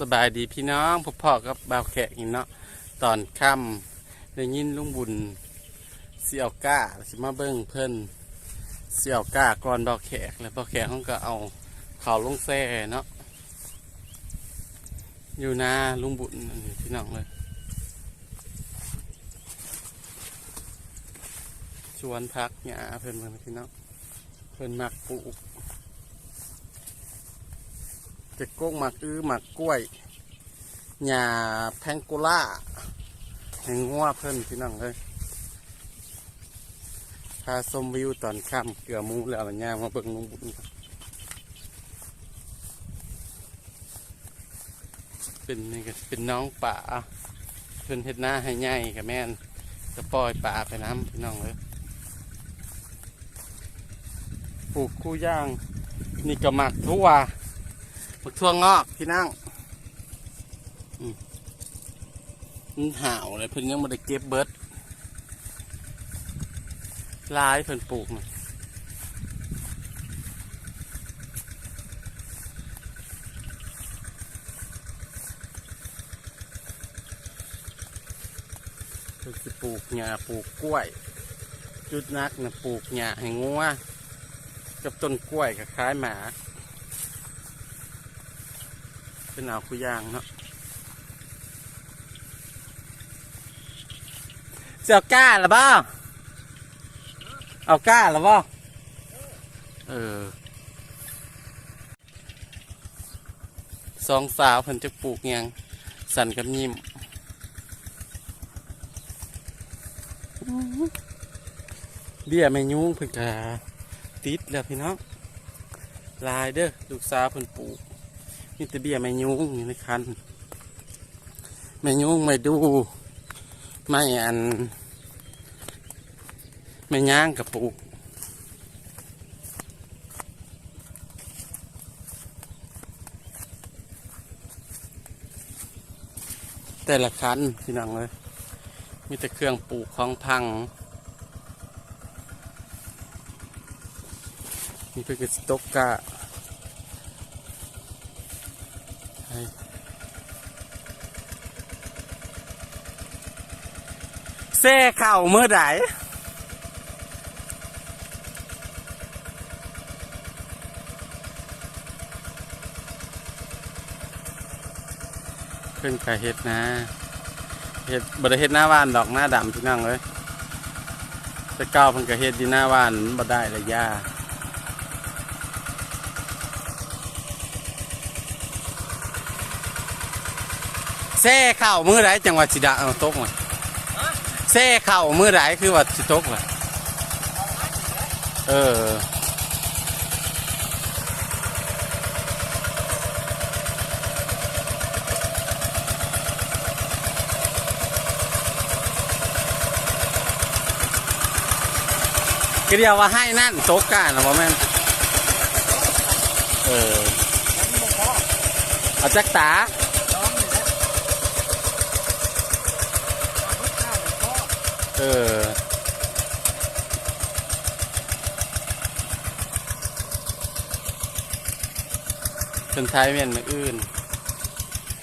สบายดีพี่น้องพ่อพ่อกับบ่าวแขกอีกเนาะตอนค่ำได้ยินลุงบุญเสี่ยวก้าสิมาเบิ้งเพิ่นเสี่ยวก้าก่อนบ่าวแขกแล้วบ่าวแขกเขาก็เอาเขาวลงแซ่เนาะอยู่นาลุงบุญพี่น้องเลยชวนพักหญ้าเพิ่นมาพี่น้องเพิ่นมักปลูก เจะก้งหมักอื้อหมักกล้วยหญ้าแพงโกล่าแหงงัวเพิ่นพี่น้องเลยพาชมวิวตอนค่ำเกลือมูแล้วอะไรเงี้ยมาเบิ่งลุงบุญเป็นนี่ก็เป็นน้องป่าเพิ่นเฮ็ดหน้าให้ใหญ่กับแม่นจะปล่อยป่าไปน้ำพี่น้องเลยปลูกคู่ย่าง นี่ก็หมักทั่ว ผักทั่วงอกพี่นั่งอืมมันห่าวเลยเพิ่นยังไม่ได้เก็บเบิดหลายเพิ่นปลูกนะเพิ่นสิปลูกหญ้าปลูกกล้วย จุดนักนะปลูกหญ้าให้งัวกับต้นกล้วยกับคล้ายหมา เป็นเอาคุยางเนาะเจ้าก้าหรือเปล่าเอาก้าหรือเปล่าเออสองสาวเพิ่นจะปลูกหยังสันกับยิ้มเบี้ยไม่ยุ่งเพิ่นกะติดแล้วพี่น้องลายเด้อลูกสาวเพิ่นปลูก นี่ตะเบี้ยไม่ยุงอยู่ในคันไม่ยุงไม่ดูไม่อัน ไม่ย่างกับปลูกแต่ละคันพี่น้องเลย มีแต่เครื่องปลูกของพังมีเพื่อนสต๊กกะ แซ่เข่าเมื่อไหร่เพิ่นกะเฮ็ดนะเฮ็ดบดเฮ็ดหน้าบ้านดอกหน้าดำพี่น้องเลยแต่เก้าเพิ่นกะเฮ็ดที่หน้าบ้านมันบ่ได้ละย่าแซ่เข่ามือไหนจังหวัดสิดาเอาตกมา แซ่เข่ามือไหนคือว่าสิตกเลยเออก็เดียวว่าให้นั่นตกกันหรอแม่นเออ เอาจักตา ออเป็นไทยเมียนมาอื่น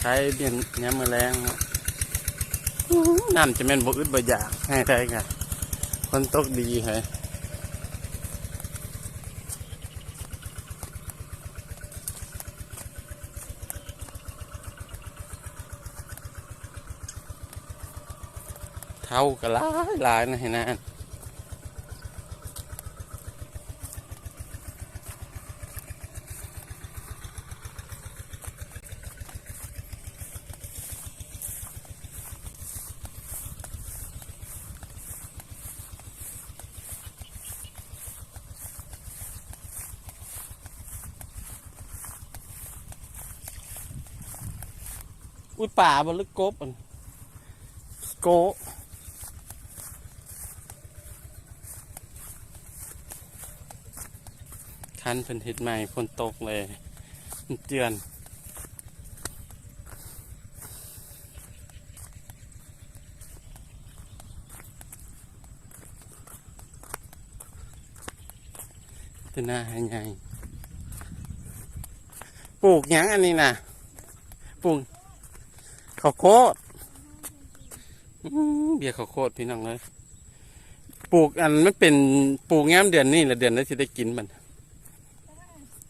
ใช้เมียนเนี้ยมือแรงน้ำจะเมียนบ่อึดบ่อยากให้ได้ค่ะคนตกดีเหรอ เท่ากันหลายหลายนะเห็นนะอุ้ยป่าบนลึกกบอันโก คันเป็นเห็ดใหม่ฝนตกเลยเตือนตัวหน้าให้ใหญ่ปลูกยังอันนี้นะปรุงข้าวโคดเบียร์ข้าวโคดพี่น้องเลยปลูกอันไม่เป็นปลูกงามเดือนนี้แหละเดือนนั้นจะได้กินมัน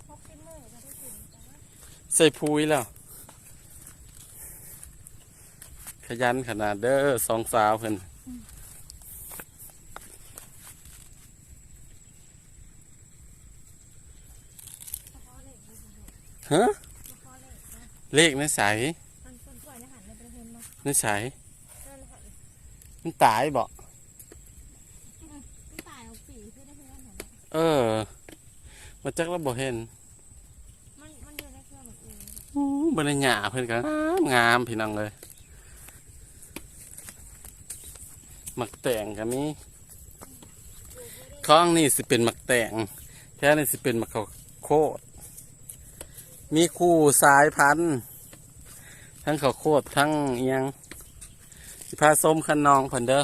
พกกินเลยจะได้กินแต่ว่า ใส่พุยแล้ว ขยันขนาดเด้อสองสาวเพิ่นเฉพาะเหล็กไม่ใช่ฮะเฉพาะเหล็กนะเลขในใสมันคนปล่อยในหันในประเทศมาในใสเดินเลยค่ะมันตายบ่พี่ตายเอาปีพี่ได้เพื่อนของเออ มาจักแล้วบ่เห็นมันมันเดินได้เครื่องแบบอื่น อู้ บรรยาเพิ่อนกันงามพี่น้องเลยหมักแต่งกันนี้ข้องนี่สิเป็นหมักแต่งแท้นี่สิเป็นหมักข้าวโคดมีคู่สายพันธุ์ทั้งข้าวโคดทั้งเอียงสิพาส้มคันนองเพิ่นเด้อ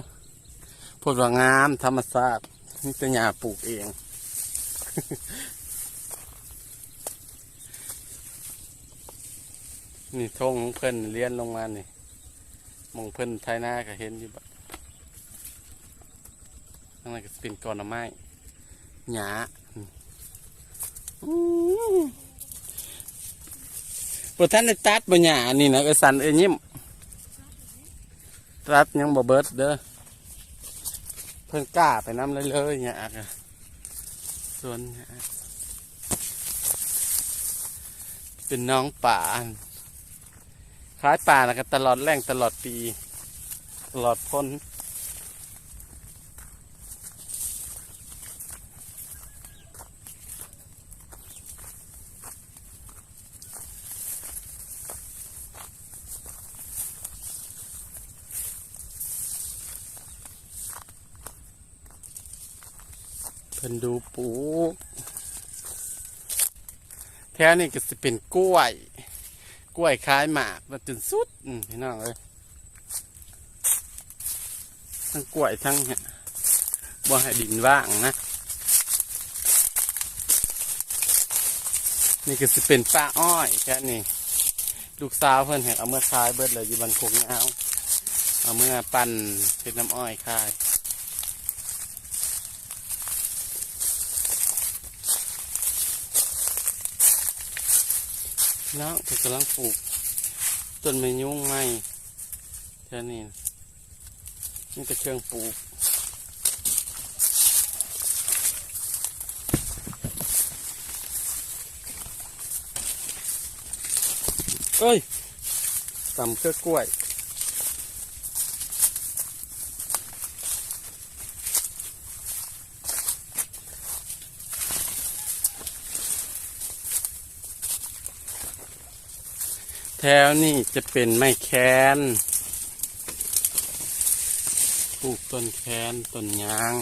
พูดว่างามธรรมชาตินี่เป็นหญ้าปลูกเอง นี่ทงของเพิ่นเลี้ยนลงมานี่มองเพิ่นไทยหน้าก็เห็นอยู่บ่ข้างในก็สิเป็นกอนอไม้หยาอืมบ่ท่านได้ตัดบ่หยานี่นะเอสันเอ้ยยิ้มตัดยังบ่เบิดเด้อเพิ่นกล้าไปน้ำเลยเลยหยาส่วนหยาเป็นน้องป่า ขายป่านะครับ ตลอดแรงตลอดปี ตลอดพ้นเพิ่นดูปูแท้นี่ก็จะเป็นกล้วย กล้วยคล้ายหมากมาจนสุดพี่น้องเอ้ยทั้งกล้วยทั้งเนี่ยบ่ให้ดินว่างนะ นี่ก็สิเป็นป้าอ้อยแค่นี้ลูกสาวเพิ่อนเห็นเอาเมื่อคายเบิดเลยอยู่บันโคกยาเอาเมื่อปั่นเป็นน้ำอ้อยคาย แล้วเพิ่นกำลังปลูกต้นไม้ยุ่งไม้แค่นี้นี่ก็เครื่องปลูกเอ้ยตำเครือกล้วย แถวนี่จะเป็นไม้แคนปลูกต้นแคนต้นยาง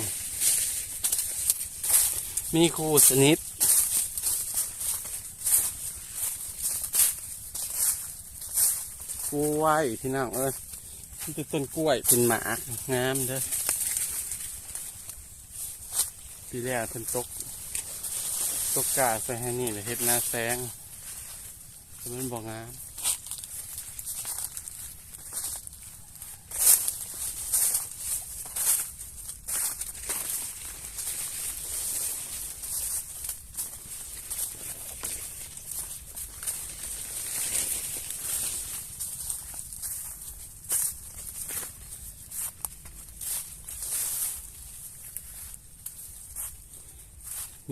มีคู่สนิทกล้วยพี่น้องเอ้ยนี่ต้นกล้วยเป็นหมากงามเด้อปีแรกเพิ่นตก ตกกาใส่ให้นี่เลยเฮ็ดหน้าแซงมันบอกงาม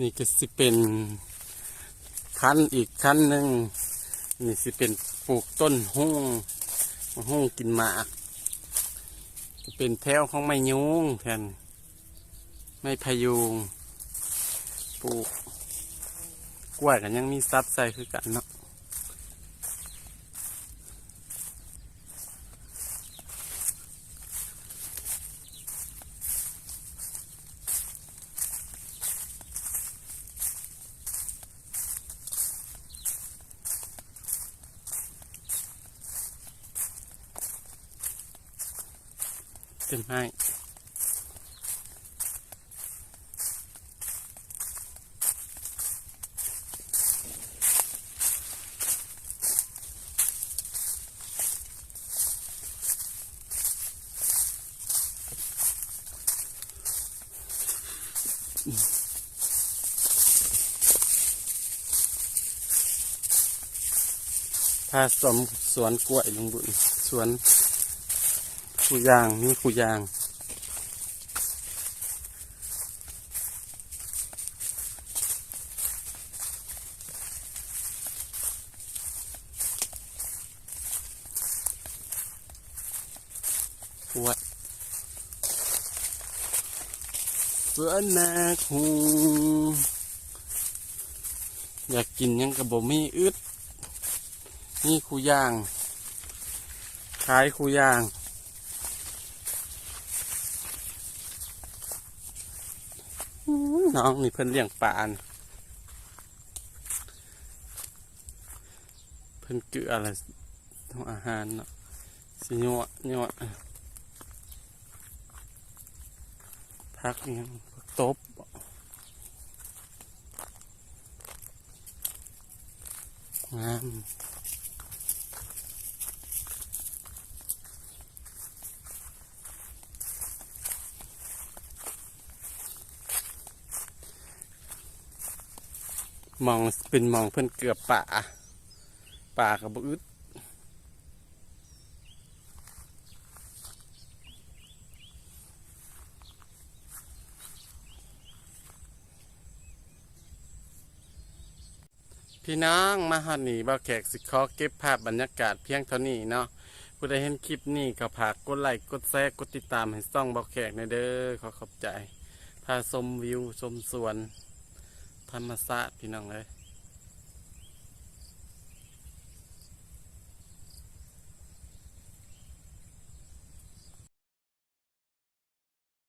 นี่ก็สิเป็นขั้นอีกขั้นหนึ่งนี่สิเป็นปลูกต้นห้องห้องกินหมากเป็นแถวของไม้ยุงแทนไม้พยุงปลูกกล้วยกันยังมีซับใส่คือกันเนาะ hai ถ้าสมสวนกล้วยลุงบุญสวน คูยางนี่คูยาง ปวดเพื่อนนาคูอยากกินหยังกระบมีอึดนี่คูย่าง ขายคูย่าง อื้อ น้องนี่เพิ่นเลี้ยงปลานเพิ่นเกลืออะไรของอาหารเนาะสิยัวยัวพักนี่พักตบบ่งาม มองเป็นมองเพิ่อนเกือบป่าป่ากับบ่อึดพี่น้องมาฮอดนี่บ่าแขกสิขอเก็บภาพบรรยากาศเพียงเท่านี้เนาะผู้ใดเห็นคลิปนี้ก็ฝากกดไลค์กดแชร์กดติดตามให้ซ่องบ่าแขกในเด้อขอขอบใจพาชมวิวชมสวน ธรรมศาสตร์พี่น้องเลย